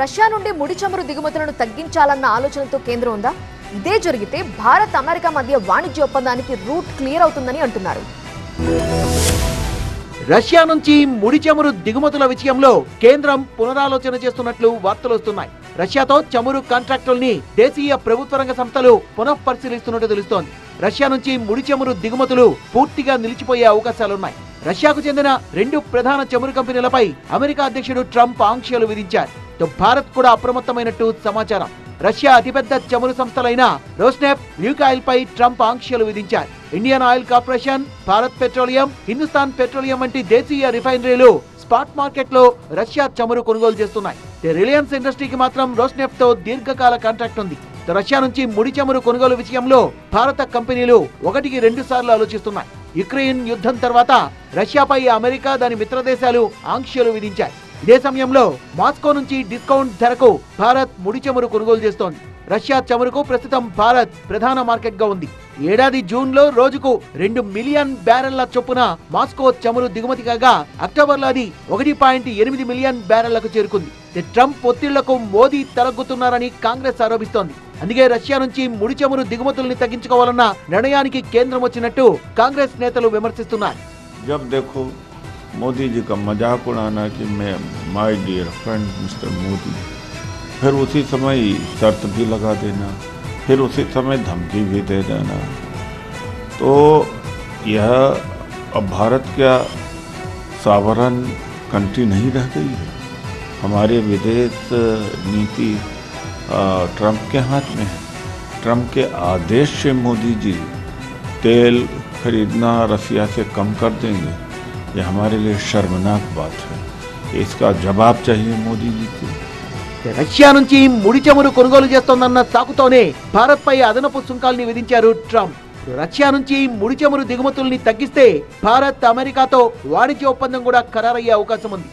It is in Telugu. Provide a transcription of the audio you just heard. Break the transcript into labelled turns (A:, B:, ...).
A: రష్యా నుండి ముడి చమురు దిగుమతులను తగ్గించాలన్న ఆలోచనతో కేంద్రం ఉందా? ఇదే జరిగితే భారత్ అమెరికా మధ్య వాణిజ్య ఒప్పందానికి రూట్ క్లియర్ అవుతుందని అంటున్నారు.
B: రష్యా నుంచి ముడి చమురు దిగుమతుల విషయంలో కేంద్రం పునరాలోచన చేస్తున్నట్లు వార్తలు వస్తున్నాయి. రష్యాతో చమురు కాంట్రాక్టుల్ని దేశీయ ప్రభుత్వ రంగ సంస్థలు పునఃపరిశీలిస్తున్నట్టు తెలుస్తోంది. రష్యా నుంచి ముడి చమురు దిగుమతులు పూర్తిగా నిలిచిపోయే అవకాశాలున్నాయి. రష్యాకు చెందిన రెండు ప్రధాన చమురు కంపెనీలపై అమెరికా అధ్యక్షుడు ట్రంప్ ఆంక్షలు విధించారు. భారత్ కూడా అప్రమత్తమైనట్టు సమాచారం. రష్యా అతిపెద్ద చమురు సంస్థలైన రోస్నెఫ్ ల్యూకాయిల్ పై ట్రంప్ ఆంక్షలు విధించారు. Indian Oil Corporation Bharat Petroleum Hindustan Petroleum వంటి దేశీయ రిఫైనరీలు స్పాట్ మార్కెట్లో రష్యా చమురు కొనుగోలు చేస్తున్నాయి. రిలయన్స్ ఇండస్ట్రీకి మాత్రం రోస్నెఫ్తో దీర్ఘకాల కాంట్రాక్ట్ ఉంది. రష్యా నుంచి ముడి చమురు కొనుగోలు విషయంలో భారత కంపెనీలు ఒకటికి రెండు సార్లు ఆలోచిస్తున్నాయి. యుక్రెయిన్ యుద్ధం తర్వాత రష్యాపై అమెరికా దాని మిత్ర దేశాలు ఆంక్షలు విధించాయి. ఇదే సమయంలో మాస్కో నుంచి డిస్కౌంట్ ధరకు భారత్ ముడి చమురు కొనుగోలు చేస్తోంది. రష్యా చమురుకు ప్రస్తుతం భారత్ ప్రధాన మార్కెట్గా ఉంది. ఏడాది జూన్లో రోజుకు రెండు మిలియన్ బ్యారెళ్ళ చొప్పున మాస్కో చమురు దిగుమతి కాగా అక్టోబర్లో అది ఒకటి పాయింట్ ఎనిమిది మిలియన్ బ్యారెళ్ళకు చేరుకుంది. ట్రంప్ ఒత్తిళ్ళకు మోదీ తలగ్గుతున్నారని కాంగ్రెస్ ఆరోపిస్తోంది. అందుకే రష్యా నుంచి ముడి చమురు దిగుమతుల్ని తగ్గించుకోవాలన్న నిర్ణయానికి కేంద్రం వచ్చినట్టు కాంగ్రెస్ నేతలు విమర్శిస్తున్నారు.
C: मोदी जी का मज़ाक उड़ाना कि मैं my dear friend mister Modi. फिर उसी समय शर्त भी लगा देना, फिर उसी समय धमकी भी दे देना। तो यह अब भारत क्या सावरन कंट्री नहीं रह गई है? हमारे विदेश नीति ट्रंप के हाथ में है। ट्रंप के आदेश से मोदी जी तेल खरीदना रसिया से कम कर देंगे। ये हमारे लिए शर्मनाक बात है इसका जवाब चाहिए मोदी जी को
B: రష్యా నుంచి ముడి చమురు కొనుగోలు చేస్తోందన్న సాకుతోనే భారత్ పై అదనపు సుంకాల్ని విధించారు ట్రంప్ రష్యా నుంచి ముడి చమురు దిగుమతుల్ని తగ్గిస్తే భారత్ అమెరికాతో వాణిజ్య ఒప్పందం కూడా ఖరారయ్యే అవకాశం ఉంది